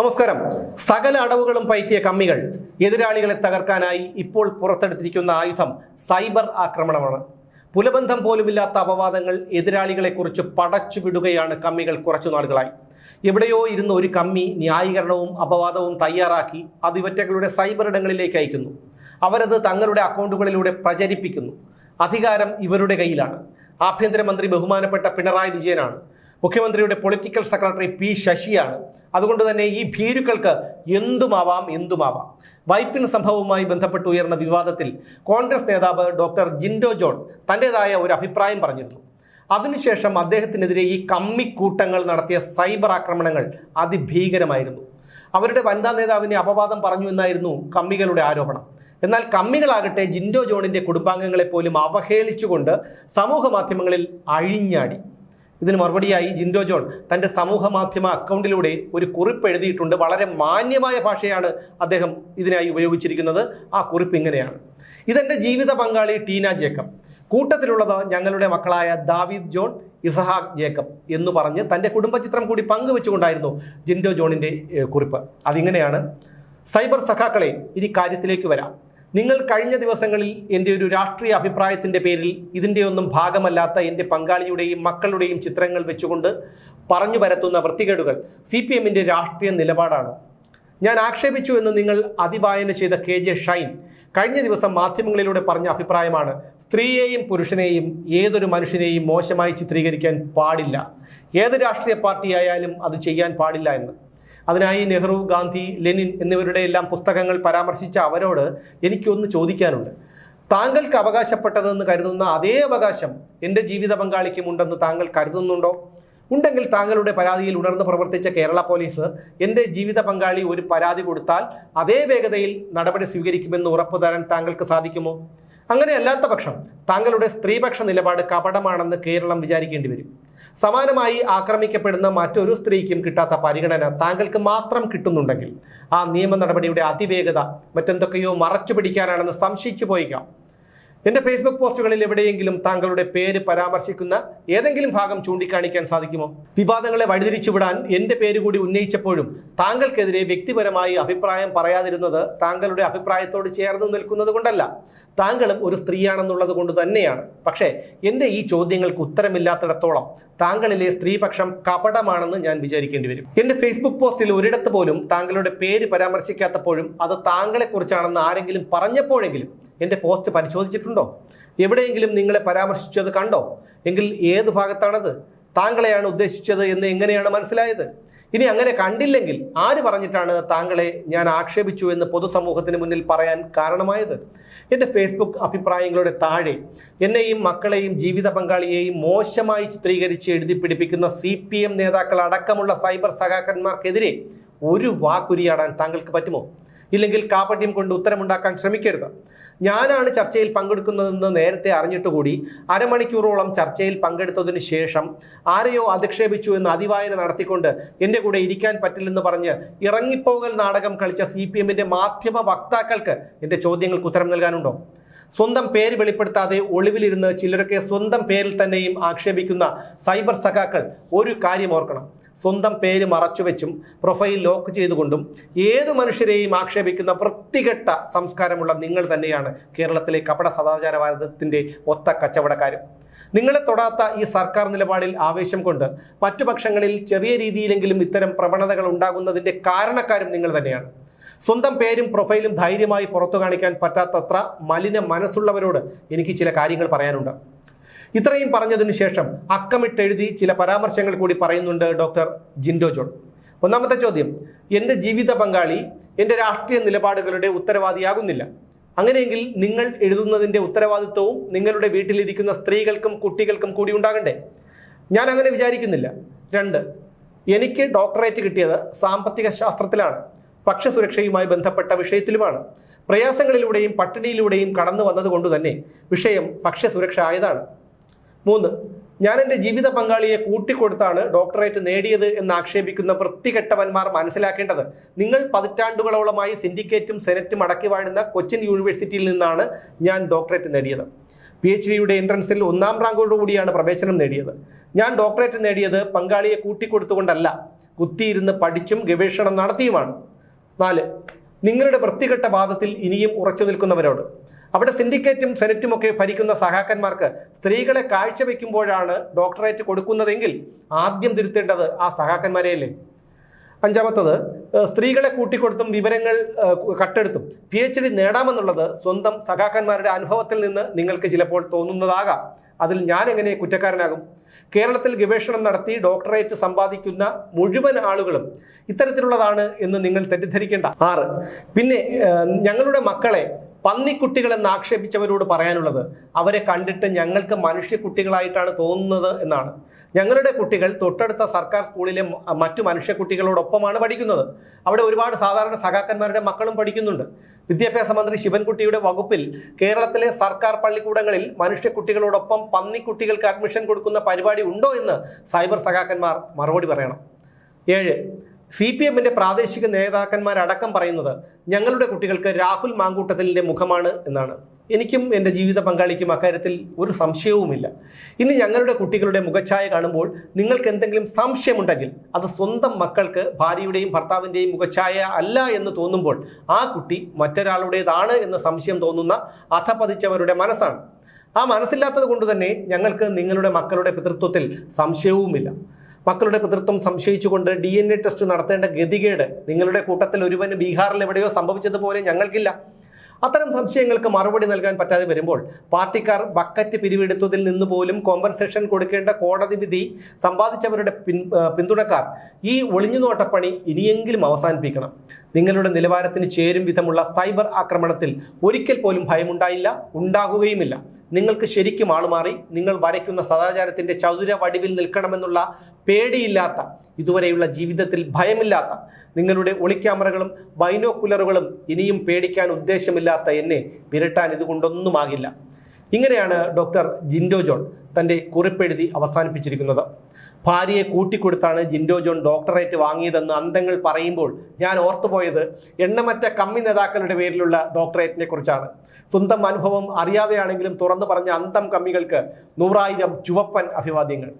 നമസ്കാരം. സകല അടവുകളും പയറ്റിയ കമ്മികൾ എതിരാളികളെ തകർക്കാനായി ഇപ്പോൾ പുറത്തെടുത്തിരിക്കുന്ന ആയുധം സൈബർ ആക്രമണമാണ്. പുലബന്ധം പോലുമില്ലാത്ത അപവാദങ്ങൾ എതിരാളികളെക്കുറിച്ച് പടച്ചുവിടുകയാണ് കമ്മികൾ കുറച്ചു നാളുകളായി. എവിടെയോ ഇരുന്ന് ഒരു കമ്മി ന്യായീകരണവും അപവാദവും തയ്യാറാക്കി അത് ഇവറ്റകളുടെ സൈബർ ഇടങ്ങളിലേക്ക് അയക്കുന്നു. അവരത് തങ്ങളുടെ അക്കൗണ്ടുകളിലൂടെ പ്രചരിപ്പിക്കുന്നു. അധികാരം ഇവരുടെ കയ്യിലാണ്. ആഭ്യന്തരമന്ത്രി ബഹുമാനപ്പെട്ട പിണറായി വിജയനാണ്. മുഖ്യമന്ത്രിയുടെ പൊളിറ്റിക്കൽ സെക്രട്ടറി പി ശശിയാണ്. അതുകൊണ്ട് തന്നെ ഈ ഭീരുക്കൾക്ക് എന്തുമാവാം എന്തുമാവാം? വൈപ്പിൻ സംഭവവുമായി ബന്ധപ്പെട്ട് ഉയർന്ന വിവാദത്തിൽ കോൺഗ്രസ് നേതാവ് ഡോക്ടർ ജിൻഡോ ജോൺ തന്റെതായ ഒരു അഭിപ്രായം പറഞ്ഞിരുന്നു. അതിനുശേഷം അദ്ദേഹത്തിനെതിരെ ഈ കമ്മിക്കൂട്ടങ്ങൾ നടത്തിയ സൈബർ ആക്രമണങ്ങൾ അതിഭീകരമായിരുന്നു. അവരുടെ വനിതാ നേതാവിനെ അപവാദം പറഞ്ഞു എന്നായിരുന്നു കമ്മികളുടെ ആരോപണം. എന്നാൽ കമ്മികളാകട്ടെ ജിൻഡോ ജോണിന്റെ കുടുംബാംഗങ്ങളെ പോലും അവഹേളിച്ചുകൊണ്ട് സമൂഹ മാധ്യമങ്ങളിൽ അഴിഞ്ഞാടി. ഇതിന് മറുപടിയായി ജിൻഡോ ജോൺ തന്റെ സമൂഹ മാധ്യമ അക്കൗണ്ടിലൂടെ ഒരു കുറിപ്പ് എഴുതിയിട്ടുണ്ട്. വളരെ മാന്യമായ ഭാഷയാണ് അദ്ദേഹം ഇതിനായി ഉപയോഗിച്ചിരിക്കുന്നത്. ആ കുറിപ്പ് ഇങ്ങനെയാണ്. ഇതെന്റെ ജീവിത പങ്കാളി ടീന ജേക്കബ്. കൂട്ടത്തിലുള്ളത് ഞങ്ങളുടെ മക്കളായ ദാവീദ് ജോൺ ഇസഹാഖ് ജേക്കബ് എന്ന് പറഞ്ഞ് തന്റെ കുടുംബചിത്രം കൂടി പങ്കുവെച്ചുകൊണ്ടായിരുന്നു ജിൻഡോ ജോണിന്റെ കുറിപ്പ്. അതിങ്ങനെയാണ്. സൈബർ സഖാക്കളെ ഇനി കാര്യത്തിലേക്ക് വരാം. നിങ്ങൾ കഴിഞ്ഞ ദിവസങ്ങളിൽ എന്റെ ഒരു രാഷ്ട്രീയ അഭിപ്രായത്തിന്റെ പേരിൽ ഇതിന്റെയൊന്നും ഭാഗമല്ലാത്ത എന്റെ പങ്കാളിയുടെയും മക്കളുടെയും ചിത്രങ്ങൾ വെച്ചുകൊണ്ട് പറഞ്ഞു പരത്തുന്ന വൃത്തികേടുകൾ സി പി എമ്മിന്റെ രാഷ്ട്രീയ നിലപാടാണ്. ഞാൻ ആക്ഷേപിച്ചു എന്ന് നിങ്ങൾ അതിവായന ചെയ്ത കെ ജെ ഷൈൻ കഴിഞ്ഞ ദിവസം മാധ്യമങ്ങളിലൂടെ പറഞ്ഞ അഭിപ്രായമാണ്. സ്ത്രീയെയും പുരുഷനെയും ഏതൊരു മനുഷ്യനെയും മോശമായി ചിത്രീകരിക്കാൻ പാടില്ല. ഏത് രാഷ്ട്രീയ പാർട്ടിയായാലും അത് ചെയ്യാൻ പാടില്ല എന്ന്. അതിനായി നെഹ്റു ഗാന്ധി ലെനിൻ എന്നിവരുടെ എല്ലാം പുസ്തകങ്ങൾ പരാമർശിച്ച അവരോട് എനിക്കൊന്ന് ചോദിക്കാനുണ്ട്. താങ്കൾക്ക് അവകാശപ്പെട്ടതെന്ന് കരുതുന്ന അതേ അവകാശം എന്റെ ജീവിത പങ്കാളിക്കും ഉണ്ടെന്ന് താങ്കൾ കരുതുന്നുണ്ടോ? ഉണ്ടെങ്കിൽ താങ്കളുടെ പരാതിയിൽ ഉണർന്ന് പ്രവർത്തിച്ച കേരള പോലീസ് എന്റെ ജീവിത പങ്കാളി ഒരു പരാതി കൊടുത്താൽ അതേ വേഗതയിൽ നടപടി സ്വീകരിക്കുമെന്ന് ഉറപ്പു തരാൻ താങ്കൾക്ക് സാധിക്കുമോ? അങ്ങനെയല്ലാത്ത പക്ഷം താങ്കളുടെ സ്ത്രീപക്ഷ നിലപാട് കപടമാണെന്ന് കേരളം വിചാരിക്കേണ്ടി വരും. സമാനമായി ആക്രമിക്കപ്പെടുന്ന മറ്റൊരു സ്ത്രീക്കും കിട്ടാത്ത പരിഗണന താങ്കൾക്ക് മാത്രം കിട്ടുന്നുണ്ടെങ്കിൽ ആ നിയമ നടപടിയുടെ അതിവേഗത മറ്റെന്തൊക്കെയോ മറച്ചു പിടിക്കാനാണെന്ന് സംശയിച്ചു പോയിക്കാം എന്റെ ഫേസ്ബുക്ക് പോസ്റ്റുകളിൽ എവിടെയെങ്കിലും താങ്കളുടെ പേര് പരാമർശിക്കുന്ന ഏതെങ്കിലും ഭാഗം ചൂണ്ടിക്കാണിക്കാൻ സാധിക്കുമോ? വിവാദങ്ങളെ വഴിതിരിച്ചുവിടാൻ എന്റെ പേര് കൂടി ഉന്നയിച്ചപ്പോഴും താങ്കൾക്കെതിരെ വ്യക്തിപരമായി അഭിപ്രായം പറയാതിരുന്നത് താങ്കളുടെ അഭിപ്രായത്തോട് ചേർന്ന് നിൽക്കുന്നത് കൊണ്ടല്ല താങ്കളും ഒരു സ്ത്രീയാണെന്നുള്ളത് കൊണ്ട് തന്നെയാണ്. പക്ഷേ എന്റെ ഈ ചോദ്യങ്ങൾക്ക് ഉത്തരമില്ലാത്തിടത്തോളം താങ്കളിലെ സ്ത്രീപക്ഷം കപടമാണെന്ന് ഞാൻ വിചാരിക്കേണ്ടി വരും. എന്റെ ഫേസ്ബുക്ക് പോസ്റ്റിൽ ഒരിടത്ത് പോലും താങ്കളുടെ പേര് പരാമർശിക്കാത്തപ്പോഴും അത് താങ്കളെക്കുറിച്ചാണെന്ന് ആരെങ്കിലും പറഞ്ഞപ്പോഴെങ്കിലും എന്റെ പോസ്റ്റ് പരിശോധിച്ചിട്ടുണ്ടോ? എവിടെയെങ്കിലും നിങ്ങളെ പരാമർശിച്ചത് കണ്ടോ? എങ്കിൽ ഏത് ഭാഗത്താണത്? താങ്കളെയാണ് ഉദ്ദേശിച്ചത് എന്ന് എങ്ങനെയാണ് മനസ്സിലായത്? ഇനി അങ്ങനെ കണ്ടില്ലെങ്കിൽ ആര് പറഞ്ഞിട്ടാണ് താങ്കളെ ഞാൻ ആക്ഷേപിച്ചു എന്ന് പൊതുസമൂഹത്തിന് മുന്നിൽ പറയാൻ കാരണമായത്? എന്റെ ഫേസ്ബുക്ക് അഭിപ്രായങ്ങളുടെ താഴെ എന്നെയും മക്കളെയും ജീവിത പങ്കാളിയെയും മോശമായി ചിത്രീകരിച്ച് എഴുതി പിടിപ്പിക്കുന്ന സി പി എം നേതാക്കൾ അടക്കമുള്ള സൈബർ സഖാക്കന്മാർക്കെതിരെ ഒരു വാക്കുരിയാടാൻ താങ്കൾക്ക് പറ്റുമോ? ഇല്ലെങ്കിൽ കാപട്യം കൊണ്ട് ഉത്തരമുണ്ടാക്കാൻ ശ്രമിക്കരുത്. ഞാനാണ് ചർച്ചയിൽ പങ്കെടുക്കുന്നതെന്ന് നേരത്തെ അറിഞ്ഞിട്ടുകൂടി അരമണിക്കൂറോളം ചർച്ചയിൽ പങ്കെടുത്തതിന് ശേഷം ആരെയോ അധിക്ഷേപിച്ചു എന്ന് അതിവായന നടത്തിക്കൊണ്ട് എന്റെ കൂടെ ഇരിക്കാൻ പറ്റില്ലെന്ന് പറഞ്ഞ് ഇറങ്ങിപ്പോകൽ നാടകം കളിച്ച സി പി എമ്മിന്റെ മാധ്യമ വക്താക്കൾക്ക് എന്റെ ചോദ്യങ്ങൾക്ക് ഉത്തരം നൽകാനുണ്ടോ? സ്വന്തം പേര് വെളിപ്പെടുത്താതെ ഒളിവിലിരുന്ന് ചിലരൊക്കെ സ്വന്തം പേരിൽ തന്നെയും ആക്ഷേപിക്കുന്ന സൈബർ സഖാക്കൾ ഒരു കാര്യം ഓർക്കണം. സ്വന്തം പേര് മറച്ചുവെച്ചും പ്രൊഫൈൽ ലോക്ക് ചെയ്തുകൊണ്ടും ഏതു മനുഷ്യരെയും ആക്ഷേപിക്കുന്ന വൃത്തികെട്ട സംസ്കാരമുള്ള നിങ്ങൾ തന്നെയാണ് കേരളത്തിലെ കപട സദാചാരവാദത്തിന്റെ ഒത്ത കച്ചവടക്കാരും. നിങ്ങളെ തൊടാത്ത ഈ സർക്കാർ നിലപാടിൽ ആവേശം കൊണ്ട് മറ്റു പക്ഷങ്ങളിൽ ചെറിയ രീതിയിലെങ്കിലും ഇത്തരം പ്രവണതകൾ ഉണ്ടാകുന്നതിന്റെ കാരണക്കാരും നിങ്ങൾ തന്നെയാണ്. സ്വന്തം പേരും പ്രൊഫൈലും ധൈര്യമായി പുറത്തു കാണിക്കാൻ പറ്റാത്തത്ര മലിന മനസ്സുള്ളവരോട് എനിക്ക് ചില കാര്യങ്ങൾ പറയാനുണ്ട്. ഇത്രയും പറഞ്ഞതിനു ശേഷം അക്കമിട്ടെഴുതി ചില പരാമർശങ്ങൾ കൂടി പറയുന്നുണ്ട് ഡോക്ടർ ജിൻഡോ ജോൺ. ഒന്നാമത്തെ ചോദ്യം എന്റെ ജീവിത പങ്കാളി എന്റെ രാഷ്ട്രീയ നിലപാടുകളുടെ ഉത്തരവാദിയാകുന്നില്ല. അങ്ങനെയെങ്കിൽ നിങ്ങൾ എഴുതുന്നതിന്റെ ഉത്തരവാദിത്വവും നിങ്ങളുടെ വീട്ടിലിരിക്കുന്ന സ്ത്രീകൾക്കും കുട്ടികൾക്കും കൂടി ഉണ്ടാകണ്ടേ? ഞാൻ അങ്ങനെ വിചാരിക്കുന്നില്ല. രണ്ട് എനിക്ക് ഡോക്ടറേറ്റ് കിട്ടിയത് സാമ്പത്തിക ശാസ്ത്രത്തിലാണ്. ഭക്ഷ്യസുരക്ഷയുമായി ബന്ധപ്പെട്ട വിഷയത്തിലുമാണ്. പ്രയാസങ്ങളിലൂടെയും പട്ടിണിയിലൂടെയും കടന്നു വന്നതുകൊണ്ട് തന്നെ വിഷയം ഭക്ഷ്യസുരക്ഷ ആയതാണ്. മൂന്ന് ഞാൻ എന്റെ ജീവിത പങ്കാളിയെ കൂട്ടിക്കൊടുത്താണ് ഡോക്ടറേറ്റ് നേടിയത് എന്ന് ആക്ഷേപിക്കുന്ന വൃത്തികെട്ടവന്മാർ മനസ്സിലാക്കേണ്ടത്. നിങ്ങൾ പതിറ്റാണ്ടുകളോളമായി സിൻഡിക്കേറ്റും സെനറ്റും അടക്കി വാഴുന്ന കൊച്ചിൻ യൂണിവേഴ്സിറ്റിയിൽ നിന്നാണ് ഞാൻ ഡോക്ടറേറ്റ് നേടിയത്. പി എച്ച് ഡിയുടെ എൻട്രൻസിൽ ഒന്നാം റാങ്കോടുകൂടിയാണ് പ്രവേശനം നേടിയത്. ഞാൻ ഡോക്ടറേറ്റ് നേടിയത് പങ്കാളിയെ കൂട്ടിക്കൊടുത്തുകൊണ്ടല്ല. കുത്തിയിരുന്ന് പഠിച്ചും ഗവേഷണം നടത്തിയുമാണ്. നാല് നിങ്ങളുടെ വൃത്തികെട്ട വാദത്തിൽ ഇനിയും ഉറച്ചു നിൽക്കുന്നവരോട്. അവിടെ സിൻഡിക്കേറ്റും സെനറ്റും ഒക്കെ ഭരിക്കുന്ന സഹാക്കന്മാർക്ക് സ്ത്രീകളെ കാഴ്ചവെക്കുമ്പോഴാണ് ഡോക്ടറേറ്റ് കൊടുക്കുന്നതെങ്കിൽ ആദ്യം തിരുത്തേണ്ടത് ആ സഹാക്കന്മാരെയല്ലേ? അഞ്ചാമത്തത് സ്ത്രീകളെ കൂട്ടിക്കൊടുത്തും വിവരങ്ങൾ കട്ടെടുത്തും പി എച്ച് ഡി നേടാമെന്നുള്ളത് സ്വന്തം സഖാക്കന്മാരുടെ അനുഭവത്തിൽ നിന്ന് നിങ്ങൾക്ക് ചിലപ്പോൾ തോന്നുന്നതാകാം. അതിൽ ഞാൻ എങ്ങനെ കുറ്റക്കാരനാകും? കേരളത്തിൽ ഗവേഷണം നടത്തി ഡോക്ടറേറ്റ് സമ്പാദിക്കുന്ന മുഴുവൻ ആളുകളും ഇത്തരത്തിലുള്ളതാണ് എന്ന് നിങ്ങൾ തെറ്റിദ്ധരിക്കേണ്ട. ആറ്. പിന്നെ ഞങ്ങളുടെ മക്കളെ പന്നിക്കുട്ടികളെന്ന് ആക്ഷേപിച്ചവരോട് പറയാനുള്ളത് അവരെ കണ്ടിട്ട് ഞങ്ങൾക്ക് മനുഷ്യക്കുട്ടികളായിട്ടാണ് തോന്നുന്നത് എന്നാണ്. ഞങ്ങളുടെ കുട്ടികൾ തൊട്ടടുത്ത സർക്കാർ സ്കൂളിലെ മറ്റു മനുഷ്യക്കുട്ടികളോടൊപ്പമാണ് പഠിക്കുന്നത്. അവിടെ ഒരുപാട് സാധാരണ സഖാക്കന്മാരുടെ മക്കളും പഠിക്കുന്നുണ്ട്. വിദ്യാഭ്യാസ മന്ത്രി ശിവൻകുട്ടിയുടെ വകുപ്പിൽ കേരളത്തിലെ സർക്കാർ പള്ളിക്കൂടങ്ങളിൽ മനുഷ്യക്കുട്ടികളോടൊപ്പം പന്നിക്കുട്ടികൾക്ക് അഡ്മിഷൻ കൊടുക്കുന്ന പരിപാടി ഉണ്ടോ എന്ന് സൈബർ സഖാക്കന്മാർ മറുപടി പറയണം. ഏഴ് സി പി എമ്മിന്റെ പ്രാദേശിക നേതാക്കന്മാരടക്കം പറയുന്നത് ഞങ്ങളുടെ കുട്ടികൾക്ക് രാഹുൽ മാങ്കൂട്ടത്തിലിന്റെ മുഖമാണ് എന്നാണ്. എനിക്കും എന്റെ ജീവിത പങ്കാളിക്കും അക്കാര്യത്തിൽ ഒരു സംശയവുമില്ല. ഇനി ഞങ്ങളുടെ കുട്ടികളുടെ മുഖഛായ കാണുമ്പോൾ നിങ്ങൾക്ക് എന്തെങ്കിലും സംശയമുണ്ടെങ്കിൽ അത് സ്വന്തം മക്കൾക്ക് ഭാര്യയുടെയും ഭർത്താവിന്റെയും മുഖഛായ അല്ല എന്ന് തോന്നുമ്പോൾ ആ കുട്ടി മറ്റൊരാളുടേതാണ് എന്ന് സംശയം തോന്നുന്ന അധപതിച്ചവരുടെ മനസ്സാണ്. ആ മനസ്സില്ലാത്തത് കൊണ്ട് തന്നെ ഞങ്ങൾക്ക് നിങ്ങളുടെ മക്കളുടെ പിതൃത്വത്തിൽ സംശയവുമില്ല. മക്കളുടെ പിതൃത്വം സംശയിച്ചുകൊണ്ട് ഡി എൻ എ ടെസ്റ്റ് നടത്തേണ്ട ഗതികേട് നിങ്ങളുടെ കൂട്ടത്തിൽ ഒരുവന് ബീഹാറിൽ എവിടെയോ സംഭവിച്ചതുപോലെ ഞങ്ങൾക്കില്ല. അത്തരം സംശയങ്ങൾക്ക് മറുപടി നൽകാൻ പറ്റാതെ വരുമ്പോൾ പാർട്ടിക്കാർ ബക്കറ്റ് പിരിവെടുത്തതിൽ നിന്ന് പോലും കോമ്പൻസേഷൻ കൊടുക്കേണ്ട കോടതി വിധി സമ്പാദിച്ചവരുടെ പിൻ പിന്തുണക്കാർ ഈ ഒളിഞ്ഞുനോട്ടപ്പണി ഇനിയെങ്കിലും അവസാനിപ്പിക്കണം. നിങ്ങളുടെ നിലവാരത്തിന് ചേരും വിധമുള്ള സൈബർ ആക്രമണത്തിൽ ഒരിക്കൽ പോലും ഭയമുണ്ടായില്ല ഉണ്ടാകുകയുമില്ല. നിങ്ങൾക്ക് ശരിക്കും ആളുമാറി നിങ്ങൾ വരയ്ക്കുന്ന സദാചാരത്തിന്റെ ചതുര വടിവിൽ നിൽക്കണമെന്നുള്ള പേടിയില്ലാത്ത ഇതുവരെയുള്ള ജീവിതത്തിൽ ഭയമില്ലാത്ത നിങ്ങളുടെ ഒളിക്യാമറകളും ബൈനോക്കുലറുകളും ഇനിയും പേടിക്കാൻ ഉദ്ദേശമില്ലാത്ത എന്നെ വിരട്ടാൻ ഇതുകൊണ്ടൊന്നുമാകില്ല. ഇങ്ങനെയാണ് ഡോക്ടർ ജിൻഡോ ജോൺ തന്റെ കുറിപ്പെഴുതി അവസാനിപ്പിച്ചിരിക്കുന്നത്. ഭാര്യയെ കൂട്ടിക്കൊടുത്താണ് ജിൻഡോ ജോൺ ഡോക്ടറേറ്റ് വാങ്ങിയതെന്ന് അന്തങ്ങൾ പറയുമ്പോൾ ഞാൻ ഓർത്തുപോയത് എണ്ണമറ്റ കമ്മി നേതാക്കളുടെ പേരിലുള്ള ഡോക്ടറേറ്റിനെ കുറിച്ചാണ്. സ്വന്തം അനുഭവം അറിയാതെയാണെങ്കിലും തുറന്നു പറഞ്ഞ അന്തം കമ്മികൾക്ക് നൂറായിരം ചുവപ്പൻ അഭിവാദ്യങ്ങൾ.